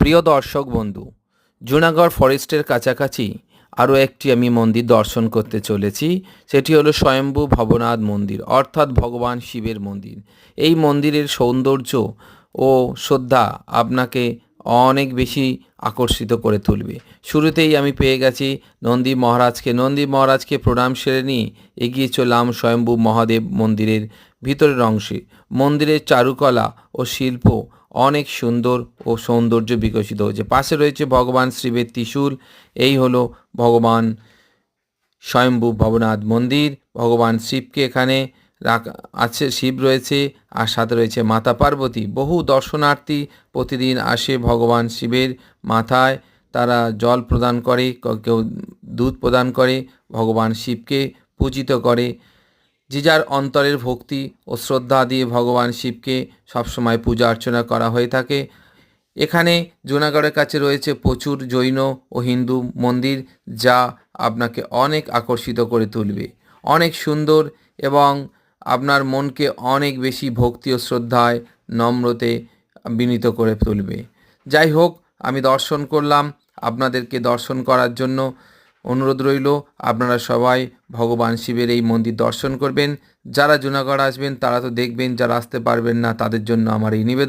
প্রিয় দর্শক বন্ধু, জুনাগড় ফরেস্টের কাছাকাছি আরও একটি আমি মন্দির দর্শন করতে চলেছি। সেটি হলো স্বয়ম্ভু ভবনাথ মন্দির, অর্থাৎ ভগবান শিবের মন্দির। এই মন্দিরের সৌন্দর্য ও শ্রদ্ধা আপনাকে অনেক বেশি আকর্ষিত করে তুলবে। শুরুতেই আমি পেয়ে গেছি নন্দী মহারাজকে। নন্দী মহারাজকে প্রণাম সেরে নিয়ে এগিয়ে চললাম স্বয়ম্ভু মহাদেব মন্দিরের ভিতরের অংশে। মন্দিরের চারুকলা ও শিল্প অনেক সুন্দর ও সৌন্দর্য বিকশিত হয়েছে। পাশে রয়েছে ভগবান শিবের ত্রিশূল। এই হলো ভগবান স্বয়ম্ভু ভবনাথ মন্দির। ভগবান শিবকে এখানে রাখা, আছে, শিব রয়েছে, আর সাথে রয়েছে মাতা পার্বতী। বহু দর্শনার্থী প্রতিদিন আসে ভগবান শিবের মাথায়। তারা জল প্রদান করে কেউ দুধ প্রদান করে, ভগবান শিবকে পূজিত করে। যে যার অন্তরের ভক্তি ও শ্রদ্ধা দিয়ে ভগবান শিবকে সবসময় পূজা অর্চনা করা হয়ে থাকে। এখানে জুনাগড়ের কাছে রয়েছে প্রচুর জৈন ও হিন্দু মন্দির যা আপনাকে অনেক আকর্ষিত করে তুলবে। অনেক সুন্দর এবং আপনার মনকে অনেক বেশি ভক্তি ও শ্রদ্ধায় নম্রতে বিনীত করে তুলবে। যাই হোক, আমি দর্শন করলাম। আপনাদেরকে দর্শন করার জন্য অনুরোধ রইল, আপনারা সবাই ভগবান শিবের এই মন্দির দর্শন করবেন। যারা জুনাগড় আসবেন, তারা তো দেখবেন, যারা আসতে পারবেন না, তাদের জন্য আমার এই নিবেদন।